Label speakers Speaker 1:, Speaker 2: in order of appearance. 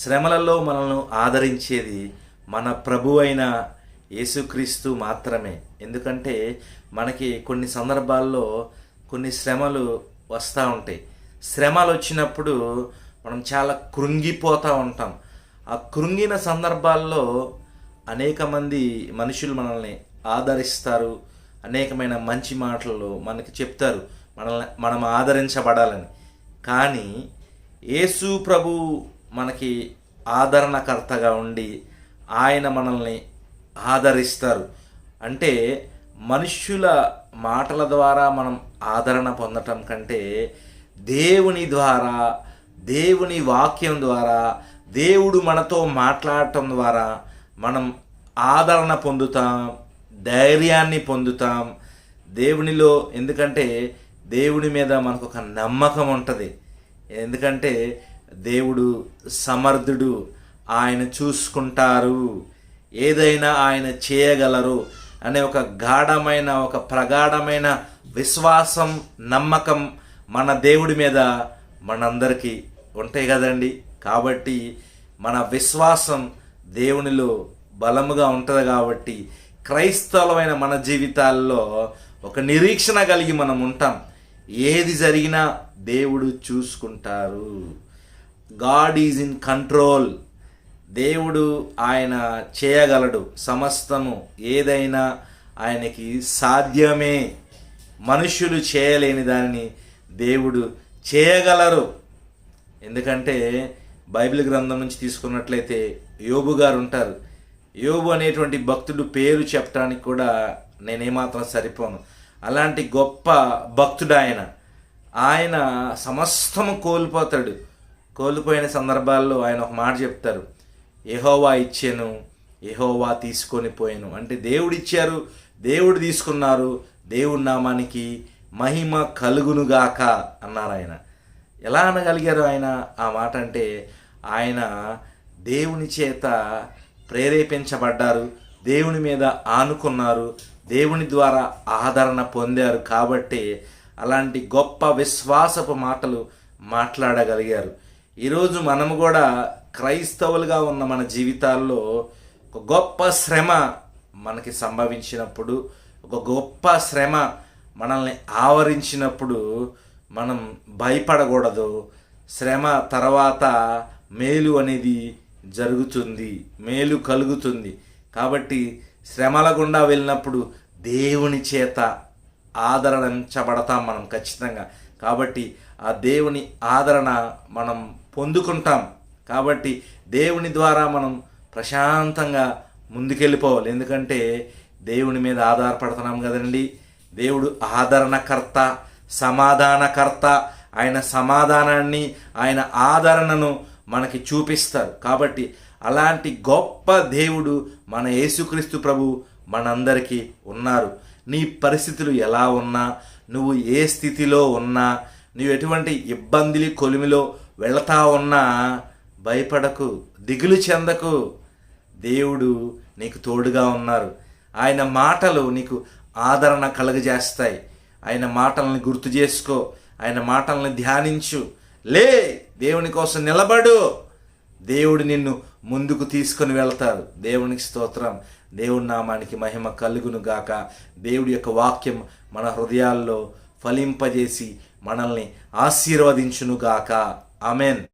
Speaker 1: శ్రమలలో మనల్ని ఆదరించేది మన ప్రభు అయిన యేసుక్రీస్తు మాత్రమే. ఎందుకంటే మనకి కొన్ని సందర్భాల్లో కొన్ని శ్రమలు వస్తూ ఉంటాయి. శ్రమలు వచ్చినప్పుడు మనం చాలా కృంగిపోతూ ఉంటాం. ఆ కృంగిన సందర్భాల్లో అనేక మంది మనుషులు మనల్ని ఆదరిస్తారు. అనేకమైన మంచి మాటలు మనకి చెప్తారు. మనల్ని మనం ఆదరించబడాలని. కానీ యేసు ప్రభు మనకి ఆదరణకర్తగా ఉండి ఆయన మనల్ని ఆదరిస్తారు. అంటే మనుష్యుల మాటల ద్వారా మనం ఆదరణ పొందటం కంటే దేవుని ద్వారా దేవుని వాక్యం ద్వారా దేవుడు మనతో మాట్లాడటం ద్వారా మనం ఆదరణ పొందుతాం ధైర్యాన్ని పొందుతాం. దేవునిలో ఎందుకంటే దేవుని మీద మనకు ఒక నమ్మకం ఉంటుంది. ఎందుకంటే దేవుడు సమర్థుడు. ఆయన చూసుకుంటారు. ఏదైనా ఆయన చేయగలరు అనే ఒక గాఢమైన ఒక ప్రగాఢమైన విశ్వాసం నమ్మకం మన దేవుడి మీద మనందరికీ ఉంటాయి కదండి. కాబట్టి మన విశ్వాసం దేవునిలో బలముగా ఉంటుంది కాబట్టి క్రైస్తవమైన మన జీవితాల్లో ఒక నిరీక్షణ కలిగి మనం ఉంటాం. ఏది జరిగినా దేవుడు చూసుకుంటారు. గాడ్ ఈజ్ ఇన్ కంట్రోల్ దేవుడు ఆయన చేయగలడు. సమస్తము ఏదైనా ఆయనకి సాధ్యమే. మనుష్యులు చేయలేని దానిని దేవుడు చేయగలరు. ఎందుకంటే బైబిల్ గ్రంథం నుంచి తీసుకున్నట్లయితే యోబు గారు ఉంటారు. యోబు అనేటువంటి భక్తుడు పేరు చెప్పడానికి కూడా నేనేమాత్రం సరిపోను. అలాంటి గొప్ప భక్తుడు ఆయన. ఆయన సమస్తము కోల్పోతాడు. కోల్పోయిన సందర్భాల్లో ఆయన ఒక మాట చెప్తారు. ఎహోవా ఇచ్చాను ఎహోవా తీసుకొని పోయాను. అంటే దేవుడు ఇచ్చారు దేవుడు తీసుకున్నారు దేవుడి నామానికి మహిమ కలుగునుగాక అన్నారు ఆయన. ఎలా అనగలిగారు ఆయన ఆ మాట అంటే ఆయన దేవుని చేత ప్రేరేపించబడ్డారు దేవుని మీద ఆనుకున్నారు దేవుని ద్వారా ఆదరణ పొందారు కాబట్టి అలాంటి గొప్ప విశ్వాసపు మాటలు మాట్లాడగలిగారు. ఈరోజు మనము కూడా క్రైస్తవులుగా ఉన్న మన జీవితాల్లో ఒక గొప్ప శ్రమ మనకి సంభవించినప్పుడు ఒక గొప్ప శ్రమ మనల్ని ఆవరించినప్పుడు మనం భయపడకూడదు. శ్రమ తర్వాత మేలు అనేది జరుగుతుంది మేలు కలుగుతుంది. కాబట్టి శ్రమల గుండా వెళ్ళినప్పుడు దేవుని చేత ఆదరించబడతాం మనం ఖచ్చితంగా. కాబట్టి ఆ దేవుని ఆదరణ మనం పొందుకుంటాం. కాబట్టి దేవుని ద్వారా మనం ప్రశాంతంగా ముందుకెళ్ళిపోవాలి. ఎందుకంటే దేవుని మీద ఆధారపడుతున్నాం కదండి. దేవుడు ఆదరణకర్త సమాధానకర్త. ఆయన సమాధానాన్ని ఆయన ఆదరణను మనకి చూపిస్తారు కాబట్టి అలాంటి గొప్ప దేవుడు మన యేసుక్రీస్తు ప్రభు మనందరికీ ఉన్నారు. నీ పరిస్థితులు ఎలా ఉన్నా నువ్వు ఏ స్థితిలో ఉన్నా నువ్వు ఎటువంటి ఇబ్బందిలి కొలిమిలో వెళతా ఉన్నా భయపడకు దిగులు చెందకు. దేవుడు నీకు తోడుగా ఉన్నారు. ఆయన మాటలు నీకు ఆదరణ కలుగజేస్తాయి. ఆయన మాటల్ని గుర్తు చేసుకో. ఆయన మాటల్ని ధ్యానించు. లే దేవుని కోసం నిలబడు. దేవుడు నిన్ను ముందుకు తీసుకొని వెళ్తారు దేవునికి స్తోత్రం. దేవుడి నామానికి మహిమ కలుగును గాక దేవుడి యొక్క వాక్యం మన హృదయాల్లో ఫలింపజేసి మనల్ని ఆశీర్వదించును గాక అమెన్